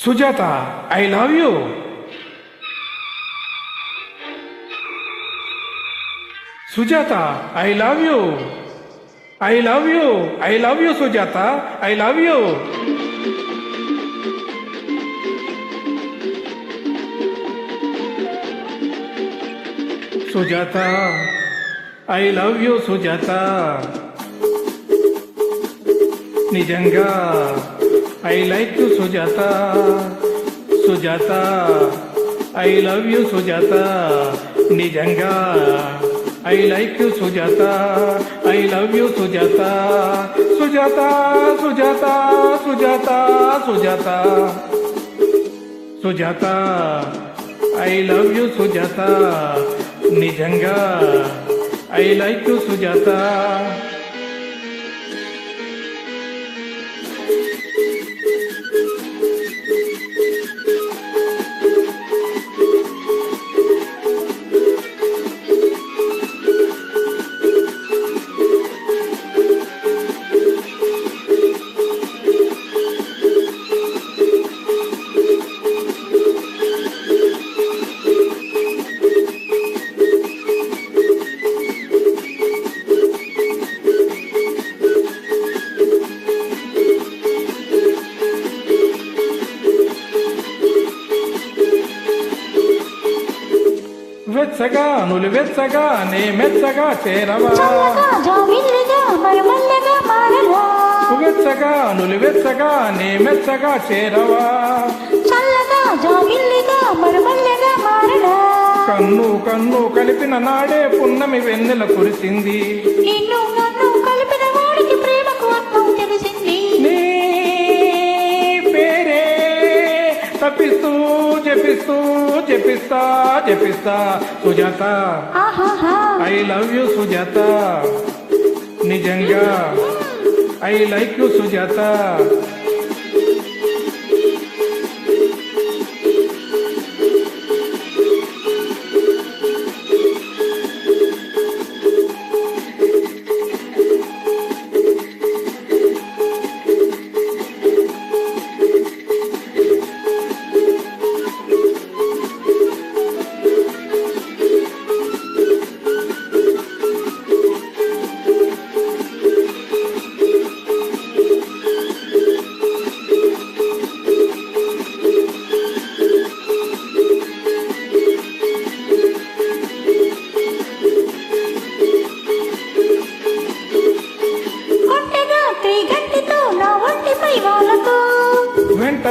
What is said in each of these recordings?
Sujatha I love you Sujatha I love you I love you I love you Sujatha I love you Sujatha I love you Sujatha నిజంగా I like you Sujatha Sujatha I love you Sujatha నిజంగా I like you Sujatha I love you Sujatha Sujatha Sujatha Sujatha Sujatha Sujatha I love you Sujatha నిజంగా I like you Sujatha వెచ్చగా నులు వెచ్చగా నే మెచ్చగా చేరవా? చల్లగా జాబిల్లిగా మరుమల్లగా మారలా వెచ్చగా నులు వెచ్చగా నే మెచ్చగా చేరవా కన్ను కన్ను కలిపిన నాడే పున్నమి వెన్నెల కురిసింది. జపిస్తూ జపిస్తా జపిస్తా Sujatha. I love you Sujatha. నిజంగా. I like you Sujatha.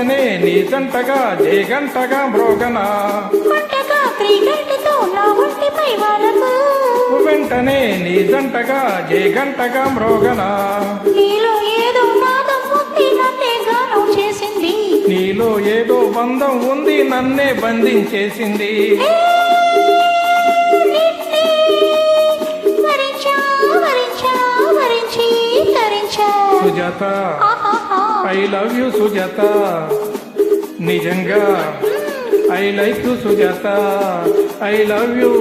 వెంటనే నీ జంటగా జే గంటగా మ్రోగనా. వెంటనే నీ జంటగా జే గంటగా మ్రోగనా నీలో ఏదో బంధం ఉంది నన్నే బంధించేసింది. సుజాత. ఆహాహా. ఐ లవ్ యూ సుజాత నిజంగా I like you Sujatha I love you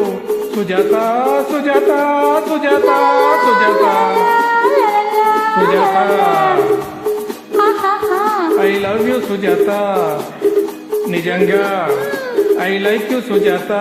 Sujatha Sujatha Sujatha Sujatha Sujatha ఆహాహా. ఐ లవ్ యూ సుజాత నిజంగా ఐ లైక్ యూ సుజాత